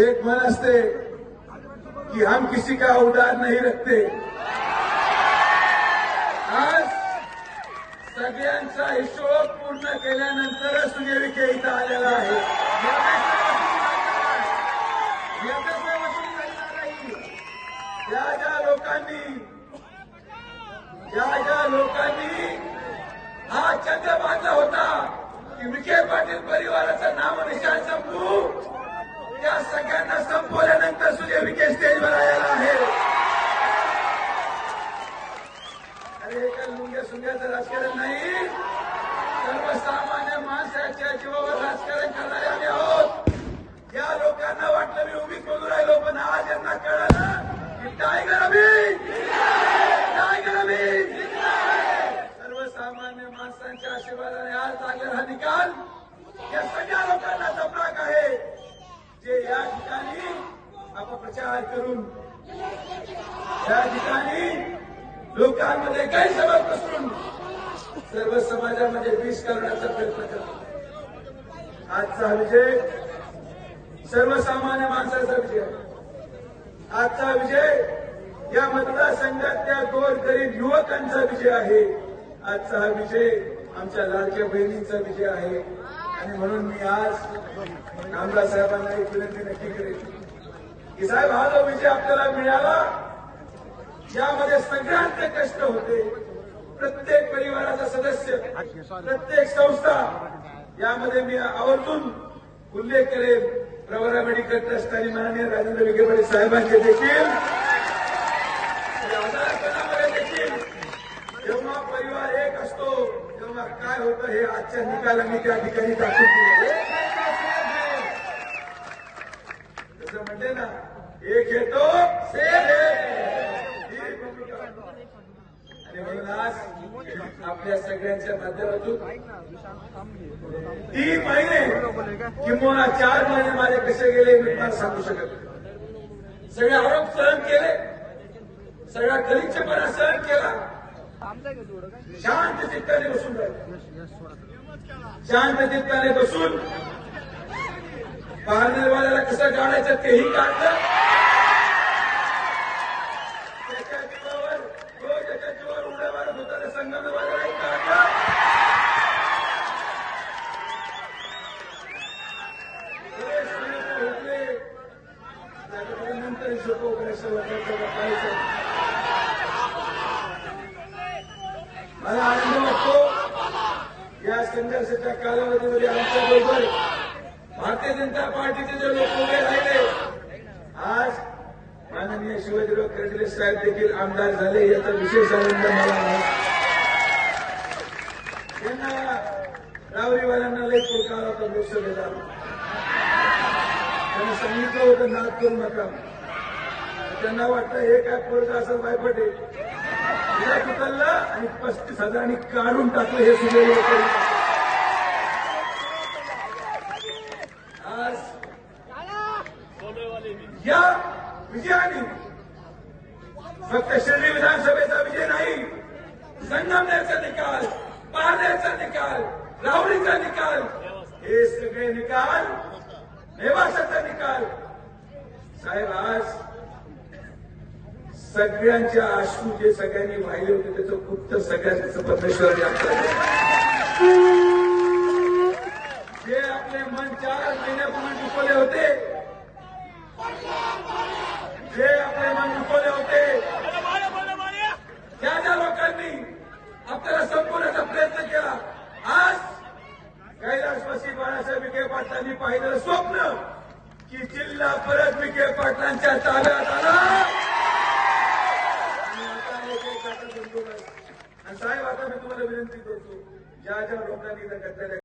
एक मन असते कि हम किसी का उदार नहीं रखते. आज सगळ्यांचा हिशोब पूर्ण केल्यानंतरच सुजय इथं आलेला आहे. ज्या ज्या लोकांनी ज्या ज्या लोकांनी हा चंद्र बांधला होता की विखे पाटील परिवाराचं नाव निशाण संपू त्या सगळ्यांना संपवल्यानंतर सुजय विखे स्टेजवर आलेला आहे अरे हे काही मुंग्या सुंग्याचं राजकारण नाही सर्वसामान्य माणसाच्या जीवावर राजकारण करणारे आम्ही आहोत या लोकांना वाटलं मी उभीच बोलू राहिलो पण आज यांना कळालं की टायगर अभी टायगर अभी सर्वसामान्य माणसांच्या आशीर्वादाने आज लागलेला हा निकाल या सगळ्या लोकांना जपणाक आहे जे या ठिकाणी अपप्रचार करून या ठिकाणी लोकांमध्ये गैरसमज पसरून सर्व समाजामध्ये विष करण्याचा प्रयत्न करतो. आजचा विजय सर्वसामान्य माणसाचा विजय आजचा विजय या मतदारसंघातल्या गोर गरीब युवकांचा विजय आहे. आजचा हा विजय आमच्या लाडक्या बहिणींचा विजय आहे. आणि म्हणून मी आज आमदार साहेबांना एक विनंती नक्की करेन की साहेब हा जो विजय आपल्याला मिळाला यामध्ये सगळ्यांचे कष्ट होते. प्रत्येक परिवाराचा सदस्य प्रत्येक संस्था. यामध्ये मी आवर्जून उल्लेख करेन प्रवरा मेडिकल ट्रस्ट आणि माननीय राजेंद्र विखेपडे साहेबांचे देखील जेव्हा परिवार एक असतो तेव्हा काय होतं हे आजच्या निकालांनी त्या ठिकाणी दाखवून दिलं जसं म्हणते ना एक येतो ही भूमिका. आणि म्हणून आज आपल्या सगळ्यांच्या माध्यमातून. तीन महिने किंवा चार महिने माझे कसे गेले मी तुम्हाला सांगू शकत सगळे आरोप सहन केले. सगळा गलिच्छपणा सहन केला. शांत चित्ताने बसून शांत चित्ताने बसून पारनेरवाल्याला कसं काढायचं तेही काढलं. त्याच्याकडे नंतर हिशोब वगैरे मला आनंद वाटतो या संघर्षाच्या कालावधीमध्ये आमच्या बरोबर भारतीय जनता पार्टीचे जे लोक उभे राहिले आज माननीय शिवाजीराव खरेदी साहेब देखील आमदार झाले याचा विशेष आनंद मला आहे त्यांना रावरीवाल्यांना लय पुरकार होता लोकसभेला. त्यांना सांगितलं होतं नाद करू नका त्यांना वाटतं हे काय पोरगा असं बायपटे तिला उचललं आणि पस्तीस हजारांनी काढून टाकलं हे सुजय आज या विजयाने फक्त शिर्डी विधानसभेचा विजय नाही संगमनेरचा निकाल पाहण्याचा निकाल रावडीचा निकाल हे सगळे निकाल नेवासाचा निकाल. साहेब आज सगळ्यांच्या आशू जे सगळ्यांनी वाहिले होते त्याचं गुप्त सगळ्यांचं परमेश्वराने जे आपले मन चार महिन्यापूर्वी दुखवले होते जे आपले मन दुखवले होते त्या ज्या लोकांनी आपल्याला संपवण्याचा प्रयत्न केला. आज कैलासवासी बाळासाहेब विखे पाटलांनी पाहिलेलं स्वप्न की जिल्हा परत विखे पाटलांच्या ताब्यात आला. gracias.